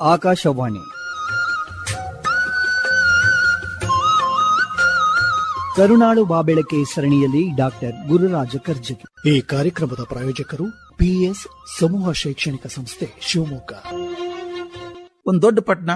ಆಕಾಶವಾಣಿ. ಕರುನಾಳು ಬಾಬೆಳಕೆ ಸರಣಿಯಲ್ಲಿ ಡಾಕ್ಟರ್ ಗುರುರಾಜ ಕರ್ಜಗಿ ಈ ಕಾರ್ಯಕ್ರಮದ ಪ್ರಾಯೋಜಕರು ಪಿಎಸ್ ಸಮೂಹ ಶೈಕ್ಷಣಿಕ ಸಂಸ್ಥೆ ಶಿವಮೊಗ್ಗ. ಒಂದು ದೊಡ್ಡ ಪಟ್ಟಣ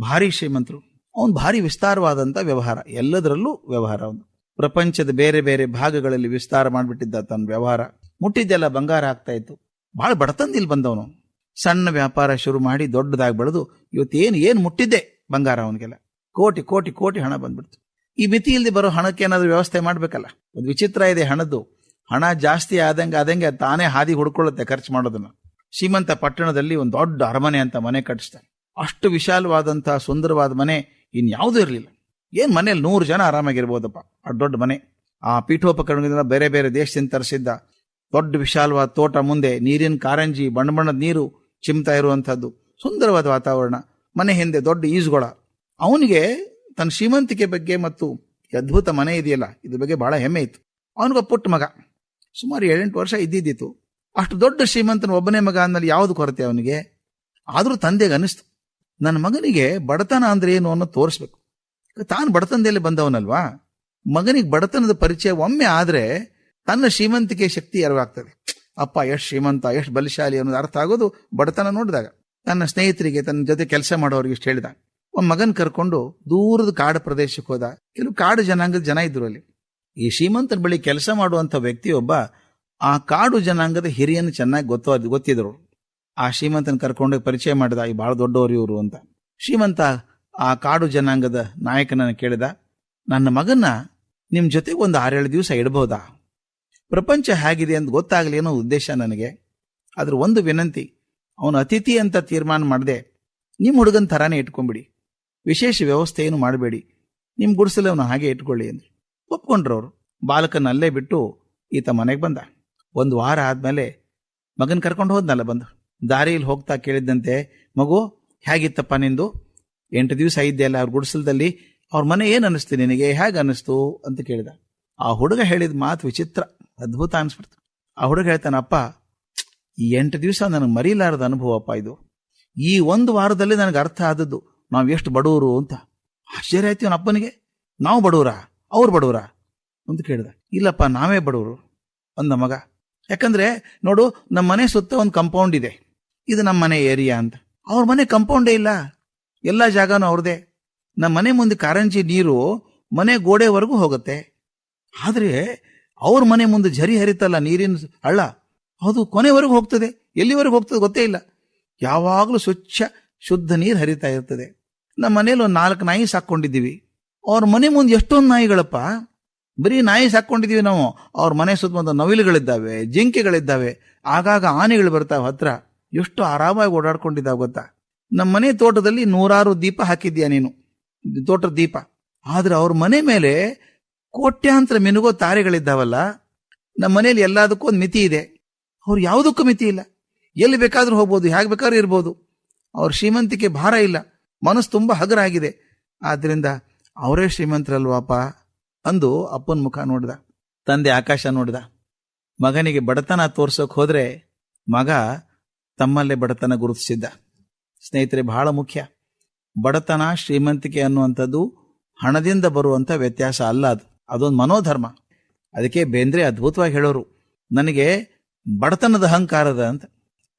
ಭಾರಿ ಶ್ರೀಮಂತರು ಅವನು ಭಾರಿ ವಿಸ್ತಾರವಾದಂತ ವ್ಯವಹಾರ ಎಲ್ಲದರಲ್ಲೂ ವ್ಯವಹಾರ ಅವನು. ಪ್ರಪಂಚದ ಬೇರೆ ಬೇರೆ ಭಾಗಗಳಲ್ಲಿ ವಿಸ್ತಾರ ಮಾಡಿಬಿಟ್ಟಿದ್ದ ತನ್ನ ವ್ಯವಹಾರ. ಮುಟ್ಟಿದ್ದೆಲ್ಲ ಬಂಗಾರ ಆಗ್ತಾ ಇತ್ತು. ಬಹಳ ಬಡತನದಿಲ್ಲಿ ಬಂದವನು. ಸಣ್ಣ ವ್ಯಾಪಾರ ಶುರು ಮಾಡಿ ದೊಡ್ಡದಾಗಿ ಬೆಳೆದು ಇವತ್ತೇನು, ಏನು ಮುಟ್ಟಿದ್ದೆ ಬಂಗಾರ ಅವನಿಗೆಲ್ಲ. ಕೋಟಿ ಕೋಟಿ ಕೋಟಿ ಹಣ ಬಂದ್ಬಿಡ್ತು. ಈ ಮಿತಿ ಇಲ್ಲದೆ ಬರೋ ಹಣಕ್ಕೆ ಏನಾದರೂ ವ್ಯವಸ್ಥೆ ಮಾಡಬೇಕಲ್ಲ? ಒಂದು ವಿಚಿತ್ರ ಇದೆ ಹಣದ್ದು. ಹಣ ಜಾಸ್ತಿ ಆದಂಗೆ ಆದಂಗೆ ತಾನೇ ಹಾದಿ ಹುಡ್ಕೊಳ್ಳುತ್ತೆ ಖರ್ಚು ಮಾಡೋದನ್ನು. ಶ್ರೀಮಂತ ಪಟ್ಟಣದಲ್ಲಿ ಒಂದು ದೊಡ್ಡ ಅರಮನೆ ಅಂತ ಮನೆ ಕಟ್ಟಿಸ್ತಾನೆ ಅಷ್ಟು ವಿಶಾಲವಾದಂತಹ ಸುಂದರವಾದ ಮನೆ ಇನ್ಯಾವುದೂ ಇರಲಿಲ್ಲ. ಏನ್ ಮನೇಲಿ ನೂರು ಜನ ಆರಾಮಾಗಿರ್ಬೋದಪ್ಪ. ಅಷ್ಟು ದೊಡ್ಡ ಮನೆ. ಆ ಪೀಠೋಪಕರಣಗಳಿಂದ ಬೇರೆ ಬೇರೆ ದೇಶದಿಂದ ತರಿಸಿದ್ದ ದೊಡ್ಡ ವಿಶಾಲವಾದ ತೋಟ ಮುಂದೆ ನೀರಿನ ಕಾರಂಜಿ, ಬಣ್ಣ ಬಣ್ಣದ ನೀರು ಚಿಮ್ತಾ ಇರುವಂಥದ್ದು. ಸುಂದರವಾದ ವಾತಾವರಣ. ಮನೆ ಹಿಂದೆ ದೊಡ್ಡ ಈಜುಗೊಳ. ಅವನಿಗೆ ತನ್ನ ಶ್ರೀಮಂತಿಕೆ ಬಗ್ಗೆ ಮತ್ತು ಅದ್ಭುತ ಮನೆ ಇದೆಯಲ್ಲ, ಇದ್ರ ಬಗ್ಗೆ ಬಹಳ ಹೆಮ್ಮೆ ಇತ್ತು. ಅವನಿಗೆ ಪುಟ್ಟ ಮಗ. ಸುಮಾರು ಏಳೆಂಟು ವರ್ಷ ಇದ್ದಿದ್ದಿತ್ತು. ಅಷ್ಟು ದೊಡ್ಡ ಶ್ರೀಮಂತನ ಒಬ್ಬನೇ ಮಗ ಅಂದಲ್ಲಿ ಯಾವುದು ಕೊರತೆ ಅವನಿಗೆ? ಆದರೂ ತಂದೆಗೆ ಅನಿಸ್ತು ನನ್ನ ಮಗನಿಗೆ ಬಡತನ ಅಂದ್ರೆ ಏನು ಅನ್ನೋ ತೋರಿಸ್ಬೇಕು. ತಾನು ಬಡತನದಲ್ಲಿ ಬಂದವನಲ್ವಾ? ಮಗನಿಗೆ ಬಡತನದ ಪರಿಚಯ ಒಮ್ಮೆ ಆದ್ರೆ ತನ್ನ ಶ್ರೀಮಂತಿಕೆ ಶಕ್ತಿ ಅರಿವಾಗ್ತದೆ ಅಪ್ಪ ಎಷ್ಟು ಶ್ರೀಮಂತ ಎಷ್ಟು ಬಲಶಾಲಿ ಅನ್ನೋದು ಅರ್ಥ ಆಗೋದು ಬಡತನ ನೋಡಿದಾಗ. ತನ್ನ ಸ್ನೇಹಿತರಿಗೆ, ತನ್ನ ಜೊತೆ ಕೆಲಸ ಮಾಡೋರಿಗೆ ಇಷ್ಟು ಹೇಳಿದ. ಒಂದು ಮಗನ್ ಕರ್ಕೊಂಡು ದೂರದ ಕಾಡು ಪ್ರದೇಶಕ್ಕೆ ಹೋದ. ಕೆಲವು ಕಾಡು ಜನಾಂಗದ ಜನ ಇದ್ರು ಅಲ್ಲಿ. ಈ ಶ್ರೀಮಂತನ ಬಳಿ ಕೆಲಸ ಮಾಡುವಂಥ ವ್ಯಕ್ತಿಯೊಬ್ಬ ಆ ಕಾಡು ಜನಾಂಗದ ಹಿರಿಯನ್ನು ಚೆನ್ನಾಗಿ ಗೊತ್ತ, ಗೊತ್ತಿದ್ರು. ಆ ಶ್ರೀಮಂತನ ಕರ್ಕೊಂಡು ಪರಿಚಯ ಮಾಡಿದ, ಈ ಬಹಳ ದೊಡ್ಡವರು ಇವರು ಅಂತ. ಶ್ರೀಮಂತ ಆ ಕಾಡು ಜನಾಂಗದ ನಾಯಕನನ್ನ ಕೇಳಿದ, ನನ್ನ ಮಗನ್ನ ನಿಮ್ಮ ಜೊತೆಗೆ ಒಂದು ಆರೇಳು ದಿವಸ ಇಡಬಹುದಾ ಪ್ರಪಂಚ ಹೇಗಿದೆ ಅಂತ ಗೊತ್ತಾಗಲಿ ಅನ್ನೋ ಉದ್ದೇಶ ನನಗೆ. ಅದ್ರ ಒಂದು ವಿನಂತಿ, ಅವನು ಅತಿಥಿ ಅಂತ ತೀರ್ಮಾನ ಮಾಡದೆ ನಿಮ್ಮ ಹುಡುಗನ ಥರಾನೇ ಇಟ್ಕೊಂಬಿಡಿ. ವಿಶೇಷ ವ್ಯವಸ್ಥೆ ಏನು ಮಾಡಬೇಡಿ. ನಿಮ್ಮ ಗುಡಿಸಲು ಅವನು ಹಾಗೆ ಇಟ್ಕೊಳ್ಳಿ ಅಂದ್ರು. ಒಪ್ಕೊಂಡ್ರು ಅವರು ಬಾಲಕನ ಅಲ್ಲೇ ಬಿಟ್ಟು ಈತ ಮನೆಗೆ ಬಂದ. ಒಂದು ವಾರ ಆದಮೇಲೆ ಮಗನ ಕರ್ಕೊಂಡು ಹೋದ್ನಲ್ಲ ಬಂದು. ದಾರಿಯಲ್ಲಿ ಹೋಗ್ತಾ ಕೇಳಿದ್ದಂತೆ, ಮಗು, ಹೇಗಿತ್ತಪ್ಪ ನಿಂದು? ಎಂಟು ದಿವಸ ಇದ್ದೆಲ್ಲ ಅವ್ರ ಗುಡಿಸಲದಲ್ಲಿ. ಅವ್ರ ಮನೆ ಏನು ಅನ್ನಿಸ್ತು ನಿನಗೆ? ಹೇಗೆ ಅನ್ನಿಸ್ತು ಅಂತ ಕೇಳಿದ. ಆ ಹುಡುಗ ಹೇಳಿದ ಮಾತು ವಿಚಿತ್ರ. ಅದ್ಭುತ ಅನ್ಸ್ಬಿಡ್ತು. ಆ ಹುಡುಗ ಹೇಳ್ತಾನಪ್ಪ ಈ ಎಂಟು ದಿವಸ ನನಗೆ ಮರೀಲಾರದ ಅನುಭವಪ್ಪ ಇದು. ಈ ಒಂದು ವಾರದಲ್ಲಿ ನನಗೆ ಅರ್ಥ ಆದದ್ದು. ನಾವು ಎಷ್ಟು ಬಡವರು ಅಂತ. ಆಶ್ಚರ್ಯ ಆಯ್ತು ಇವನ ಅಪ್ಪನಿಗೆ. ನಾವು ಬಡವರ ಅವ್ರು ಬಡವರ ಅಂತ ಕೇಳಿದ. ಇಲ್ಲಪ್ಪ, ನಾವೇ ಬಡವರು ಅಂದ ಮಗ. ಯಾಕಂದ್ರೆ, ನೋಡು ನಮ್ಮ ಮನೆ ಸುತ್ತ ಒಂದು ಕಂಪೌಂಡ್ ಇದೆ. ಇದು ನಮ್ಮ ಮನೆ ಏರಿಯಾ ಅಂತ. ಅವ್ರ ಮನೆ ಕಂಪೌಂಡೇ ಇಲ್ಲ. ಎಲ್ಲ ಜಾಗನೂ ಅವ್ರದೇ. ನಮ್ಮ ಮನೆ ಮುಂದೆ ಕಾರಂಜಿ ನೀರು ಮನೆ ಗೋಡೆವರೆಗೂ ಹೋಗುತ್ತೆ. ಆದ್ರೆ ಅವ್ರ ಮನೆ ಮುಂದೆ ಝರಿ ಹರಿತಲ್ಲ ನೀರಿನ ಹಳ್ಳ? ಅದು ಕೊನೆವರೆಗೂ ಹೋಗ್ತದೆ. ಎಲ್ಲಿವರೆಗೂ ಹೋಗ್ತದೆ ಗೊತ್ತೇ ಇಲ್ಲ. ಯಾವಾಗಲೂ ಸ್ವಚ್ಛ, ಶುದ್ಧ ನೀರು ಹರಿತಾ ಇರ್ತದೆ. ನಮ್ಮ ಮನೇಲಿ ಒಂದು ನಾಲ್ಕು ನಾಯಿ ಸಾಕೊಂಡಿದ್ದೀವಿ ಅವ್ರ ಮನೆ ಮುಂದೆ ಎಷ್ಟೊಂದು ನಾಯಿಗಳಪ್ಪ? ಬರೀ ನಾಯಿ ಸಾಕೊಂಡಿದ್ದೀವಿ ನಾವು. ಅವ್ರ ಮನೆ ಸುತ್ತಮುತ್ತ ನವಿಲುಗಳಿದ್ದಾವೆ, ಜಿಂಕೆಗಳಿದ್ದಾವೆ. ಆಗಾಗ ಆನೆಗಳು ಬರ್ತಾವೆ ಹತ್ರ. ಎಷ್ಟು ಆರಾಮಾಗಿ ಓಡಾಡ್ಕೊಂಡಿದ್ದಾವೆ ಗೊತ್ತಾ? ನಮ್ಮ ಮನೆ ತೋಟದಲ್ಲಿ ನೂರಾರು ದೀಪ ಹಾಕಿದ್ಯಾ ನೀನು. ತೋಟದ ದೀಪ. ಆದ್ರೆ ಅವ್ರ ಮನೆ ಮೇಲೆ ಕೋಟ್ಯಾಂತರ ಮೆನುಗೋ ತಾರೆಗಳಿದ್ದಾವಲ್ಲ, ನಮ್ಮ ಮನೇಲಿ ಎಲ್ಲದಕ್ಕೂ ಒಂದು ಮಿತಿ ಇದೆ. ಅವ್ರು ಯಾವುದಕ್ಕೂ ಮಿತಿ ಇಲ್ಲ. ಎಲ್ಲಿ ಬೇಕಾದ್ರೂ ಹೋಗ್ಬೋದು, ಹೇಗೆ ಬೇಕಾದ್ರೂ ಇರ್ಬೋದು. ಅವ್ರ ಶ್ರೀಮಂತಿಕೆ ಭಾರ ಇಲ್ಲ. ಮನಸ್ಸು ತುಂಬ ಹಗರ ಆಗಿದೆ ಆದ್ರಿಂದ ಅವರೇ ಶ್ರೀಮಂತರಲ್ವಾಪ ಅಂದು ಅಪ್ಪನ ಮುಖ ನೋಡಿದ. ತಂದೆ ಆಕಾಶ ನೋಡಿದ. ಮಗನಿಗೆ ಬಡತನ ತೋರ್ಸೋಕ್ ಹೋದ್ರೆ ಮಗ ತಮ್ಮಲ್ಲೇ ಬಡತನ ಗುರುತಿಸಿದ್ದ. ಸ್ನೇಹಿತರೆ, ಬಹಳ ಮುಖ್ಯ. ಬಡತನ ಶ್ರೀಮಂತಿಕೆ ಅನ್ನುವಂಥದ್ದು ಹಣದಿಂದ ಬರುವಂಥ ವ್ಯತ್ಯಾಸ ಅಲ್ಲ ಅದು. ಅದೊಂದು ಮನೋಧರ್ಮ. ಅದಕ್ಕೆ ಬೇಂದ್ರೆ ಅದ್ಭುತವಾಗಿ ಹೇಳೋರು, ನನಗೆ ಬಡತನದ ಅಹಂಕಾರದ ಅಂತ.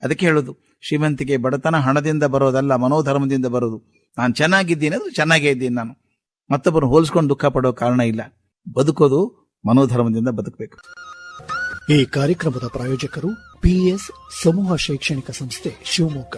ಅದಕ್ಕೆ ಹೇಳೋದು, ಶ್ರೀಮಂತಿಕೆ ಬಡತನ ಹಣದಿಂದ ಬರೋದಲ್ಲ, ಮನೋಧರ್ಮದಿಂದ ಬರೋದು. ನಾನು ಚೆನ್ನಾಗಿದ್ದೀನಿ ಅದು ಚೆನ್ನಾಗೇ ಇದ್ದೀನಿ ನಾನು. ಮತ್ತೊಬ್ಬರು ಹೋಲಿಸ್ಕೊಂಡು ದುಃಖ ಪಡೋ ಕಾರಣ ಇಲ್ಲ. ಬದುಕೋದು ಮನೋಧರ್ಮದಿಂದ ಬದುಕಬೇಕು. ಈ ಕಾರ್ಯಕ್ರಮದ ಪ್ರಾಯೋಜಕರು ಪಿಎಸ್ ಸಮೂಹ ಶೈಕ್ಷಣಿಕ ಸಂಸ್ಥೆ ಶಿವಮೊಗ್ಗ.